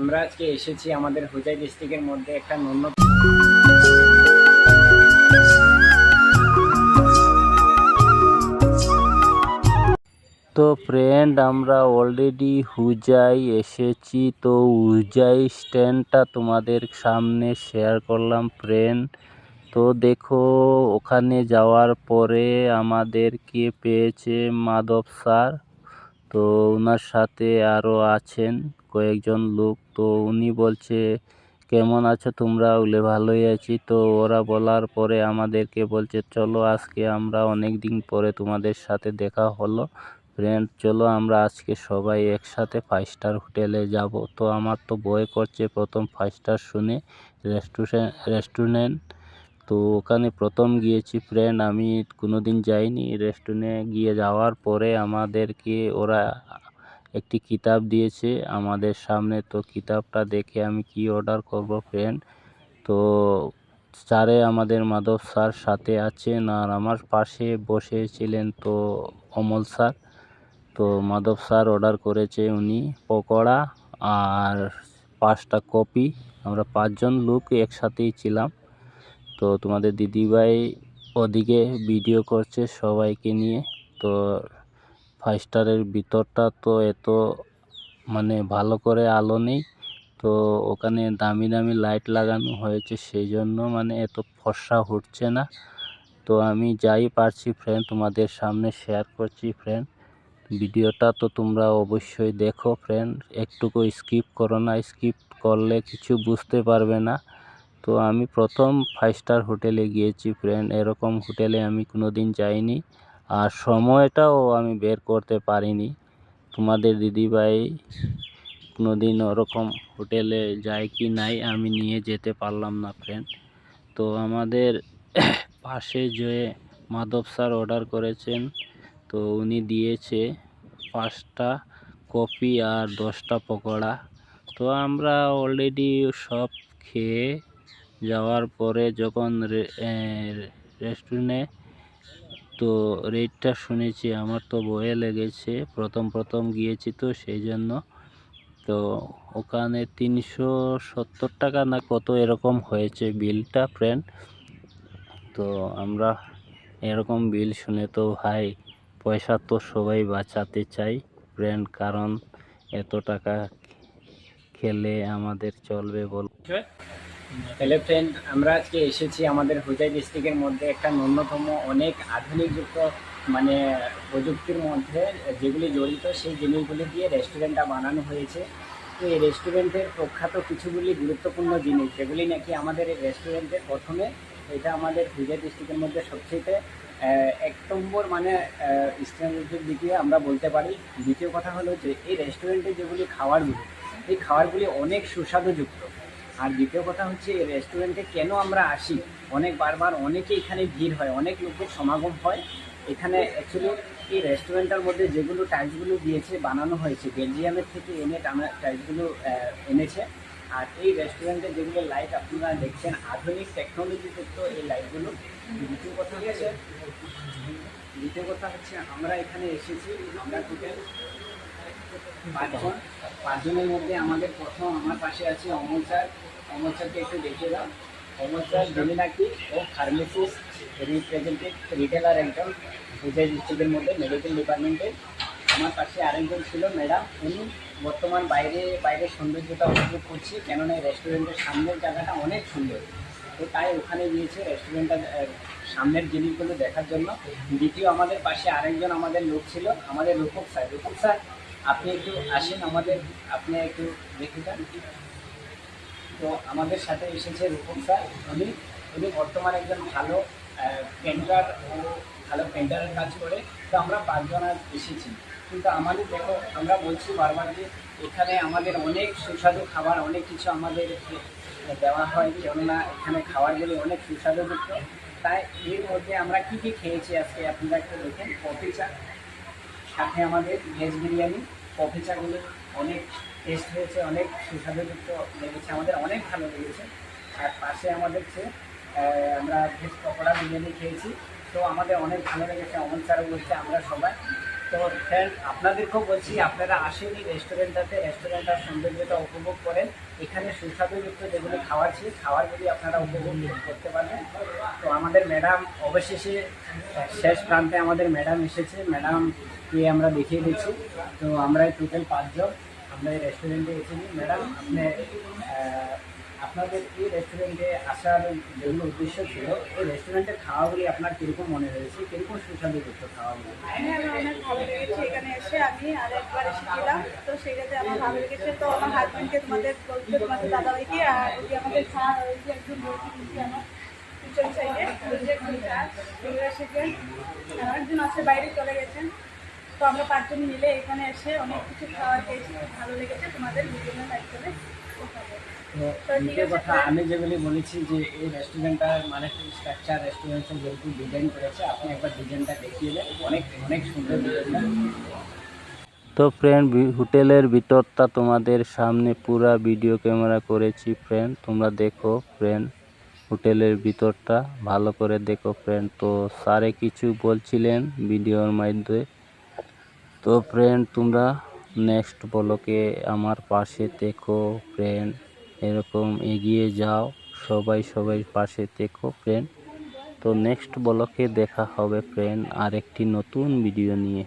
আমরা আজকে এসেছি আমাদের হুজাই ডিস্ট্রিক্টের মধ্যে একটা ন্যূনতম তো ফ্রেন্ড আমরা অলরেডি হুজাই এসেছি। তো হুজাই স্ট্যান্ডটা তোমাদের সামনে শেয়ার করলাম ফ্রেন্ড তো দেখো, ওখানে যাওয়ার পরে আমাদেরকে পেয়েছে মাধব স্যার তো ওনার সাথে আরও আছেন। কয়েকজন লোক। তো উনি বলছে, কেমন আছো তোমরা? বলে ভালোই আছি। তো ওরা বলার পরে আমাদেরকে বলছে, চলো আজকে আমরা অনেক দিন পরে তোমাদের সাথে দেখা হলো। ফ্রেন্ড চলো আমরা আজকে সবাই একসাথে ফাইভ স্টার হোটেলে যাব। তো আমার তো ভয় করছে প্রথম ফাইভ স্টার শুনে রেস্টুরেন্ট রেস্টুরেন্ট তো ওখানে প্রথম গিয়েছি ফ্রেন্ড আমি কোনো দিন যাইনি রেস্টুরেন্টে গিয়ে যাওয়ার পরে আমাদেরকে ওরা একটি কিতাব দিয়েছে। আমাদের সামনে তো কিতাবটা দেখে আমি কি অর্ডার করব ফ্রেন্ড তো স্যারে আমাদের মাধব স্যার সাথে আছেন আর আমার পাশে বসেছিলেন তো অমল স্যার তো মাধব স্যার অর্ডার করেছে উনি পকোড়া আর পাঁচটা কপি। আমরা পাঁচজন লোক একসাথেই ছিলাম। তো তোমাদের দিদিভাই ওদিকে ভিডিও করছে সবাইকে নিয়ে। তো ফাইভ স্টারের ভিতরটা তো এত মানে ভালো করে আলো নেই। তো ওখানে দামি দামি লাইট লাগানো হয়েছে সেই জন্য মানে এত ফর্সা উঠছে না। তো আমি যাই পারছি ফ্রেন্ড তোমাদের সামনে শেয়ার করছি ফ্রেন্ড ভিডিওটা তো তোমরা অবশ্যই দেখো ফ্রেন্ড একটুকু স্কিপ করো না স্কিপ করলে কিছু বুঝতে পারবে না। তো আমি প্রথম ফাইভ স্টার হোটেলে গিয়েছি ফ্রেন্ড এরকম হোটেলে আমি কোনো দিন যাইনি। আর সময়টাও আমি বের করতে পারিনি। তোমাদের দিদিভাই কোনো দিন ওরকম হোটেলে যায় কি নাই আমি নিয়ে যেতে পারলাম না ফ্রেন্ড তো আমাদের পাশে যে মাধব স্যার অর্ডার করেছেন, তো উনি দিয়েছে পাঁচটা কপি আর দশটা পকোড়া। তো আমরা অলরেডি সব খেয়ে যাওয়ার পরে যখন রেস্টুরেন্টে তো রেটটা শুনেছি, আমার তো ভয়ে লেগেছে। প্রথম প্রথম গিয়েছি তো সেই জন্য তো ওখানে তিনশো সত্তর টাকা না কত এরকম হয়েছে বিলটা ফ্রেন্ড তো আমরা এরকম বিল শুনে তো ভাই, পয়সা তো সবাই বাঁচাতে চাই ফ্রেন্ড কারণ এত টাকা খেলে আমাদের চলবে বল। তাহলে ফ্রেন্ড আমরা আজকে এসেছি আমাদের হুজাই ডিস্ট্রিক্টের মধ্যে একটা ন্যূনতম, অনেক আধুনিকযুক্ত মানে প্রযুক্তির মধ্যে যেগুলি জড়িত, সেই জিনিসগুলি দিয়ে রেস্টুরেন্টটা বানানো হয়েছে। তো এই রেস্টুরেন্টের প্রখ্যাত কিছুগুলি গুরুত্বপূর্ণ জিনিস, যেগুলি নাকি আমাদের এই রেস্টুরেন্টের প্রথমে, এটা আমাদের হুজাই ডিস্ট্রিক্টের মধ্যে সবচেয়ে এক নম্বর মানে স্ট্যান্ডার্ডের দিকে আমরা বলতে পারি। দ্বিতীয় কথা হলো যে, এই রেস্টুরেন্টে যেগুলি খাবারগুলো, এই খাবারগুলি অনেক সুস্বাদুযুক্ত। আর দ্বিতীয় কথা হচ্ছে, এই রেস্টুরেন্টে কেন আমরা আসি? অনেক বারবার অনেকে এখানে ভিড় হয়, অনেক লোকের সমাগম হয়। এখানে অ্যাকচুয়ালি এই রেস্টুরেন্টের মধ্যে যেগুলো টাইলসগুলো দিয়েছে, বানানো হয়েছে বেলজিয়ামের থেকে এনে টানা টাইলসগুলো এনেছে। আর এই রেস্টুরেন্টে যেগুলো লাইট আপনারা দেখছেন, আধুনিক টেকনোলজিযুক্ত এই লাইটগুলো দ্বিতীয় কথা হচ্ছে, দ্বিতীয় কথা হচ্ছে, আমরা এখানে এসেছি, আমরা টোটাল পাঁচজন। পাঁচজনের মধ্যে আমাদের প্রথম আমার পাশে আছে অমল স্যার। অমল স্যারকে একটু দেখিয়ে দাও। অমল স্যার যিনি নাকি? ও ফার্মেসিস্ট রিপ্রেজেন্টেটিভ রিটেলার একজন। বিজয় মধ্যে মেডিকেল ডিপার্টমেন্টে আমার পাশে আরেকজন ছিল ম্যাডাম উনি বর্তমান বাইরে বাইরের সৌন্দর্যতা উপভোগ করছি। কেননা রেস্টুরেন্টের সামনের জায়গাটা অনেক সুন্দর। তো তাই ওখানে গিয়েছে রেস্টুরেন্টটা সামনের জিনিসগুলো দেখার জন্য। দ্বিতীয় আমাদের পাশে আরেকজন আমাদের লোক ছিল। আমাদের রূপক স্যার। রূপক স্যার আপনি একটু আসেন আমাদের, আপনি একটু দেখে যান। তো আমাদের সাথে এসেছে রূপক স্যার। উনি উনি বর্তমানে একজন ভালো পেন্টার ও ভালো পেন্টারের কাজ করে। তো আমরা পাঁচজন আজ এসেছি। কিন্তু আমাদের দেখো, আমরা বলছি বারবার যে এখানে আমাদের অনেক সুস্বাদু খাবার, অনেক কিছু আমাদের দেওয়া হয়। কেননা এখানে খাবারগুলি অনেক সুস্বাদুযুক্ত। তাই এর মধ্যে আমরা কী কী খেয়েছি আজকে আপনারা একটু দেখেন। কফি চা সাথে আমাদের ভেজ বিরিয়ানি কফি চাগুলো অনেক টেস্ট হয়েছে, অনেক সুস্বাদুযুক্ত লেগেছে, আমাদের অনেক ভালো লেগেছে। আর পাশে আমাদের যে আমরা ভেজ পকোড়া বিরিয়ানি খেয়েছি, তো আমাদের অনেক ভালো লেগেছে অমন স্যারও বলছে আমরা সবাই। তো ফ্রেন্ড আপনাদেরকেও বলছি, আপনারা আসেন এই রেস্টুরেন্টটাতে রেস্টুরেন্টটার সৌন্দর্যটা উপভোগ করেন। এখানে সুস্বাদুযুক্ত যেগুলো খাওয়ার ছিল খাওয়ারগুলি আপনারা উপভোগ করতে পারবেন তো আমাদের ম্যাডাম অবশেষে, শেষ প্রান্তে আমাদের ম্যাডাম এসেছে। ম্যাডামকে আমরা দেখিয়ে দিচ্ছি। তো আমরা টোটাল পাঁচজন, আমরা এই রেস্টুরেন্টে এসেছি। ম্যাডাম আপনি আপনাদের এই রেস্টুরেন্টে আসার যেগুলো উদ্দেশ্য ছিল, এই রেস্টুরেন্টের খাওয়াগুলি আপনার কীরকম মনে হয়েছে? কীরকম সুস্বাদুযুক্ত খাওয়াগুলি? হ্যাঁ অনেক ভালো লেগেছে এখানে এসে। আমি আরেকবার এসেছিলাম। তো সেটাতে আমার ভালো লেগেছে। তো আমার হাজব্যান্ডকে তোমাদের বলতে, তোমাদের আর আমাদের একজন কিন্তু আমার সাইডে এসেছেন আর একজন আছে, বাইরে চলে গেছেন। তো আমরা পাঁচজন মিলে এখানে এসে অনেক কিছু খাওয়ার খেয়েছি ভালো লেগেছে। তোমাদের বিভিন্ন কথা আমি যেগুলি বলেছি যে এই রেস্টুরেন্টটার মানে স্ট্রাকচার রেস্টুরেন্টের যেরকম ডিজাইন করেছে আপনি একবার ডিজাইনটা দেখিয়ে দেন। অনেক অনেক সুন্দর ডিজাইনটা তো ফ্রেন্ড হোটেলের ভিতরটা তোমাদের সামনে পুরা ভিডিও ক্যামেরা করেছি ফ্রেন্ড তোমরা দেখো ফ্রেন্ড হোটেলের ভিতরটা। ভালো করে দেখো ফ্রেন্ড তো স্যারে কিছু বলছিলেন ভিডিওর মধ্যে তো ফ্রেন্ড তোমরা নেক্সট ব্লকে আমার পাশে দেখো ফ্রেন্ড এরকম এগিয়ে যাও, সবাই সবাই পাশে দেখো ফ্রেন্ড তো নেক্সট ব্লকে দেখা হবে ফ্রেন্ড আরেকটি নতুন ভিডিও নিয়ে।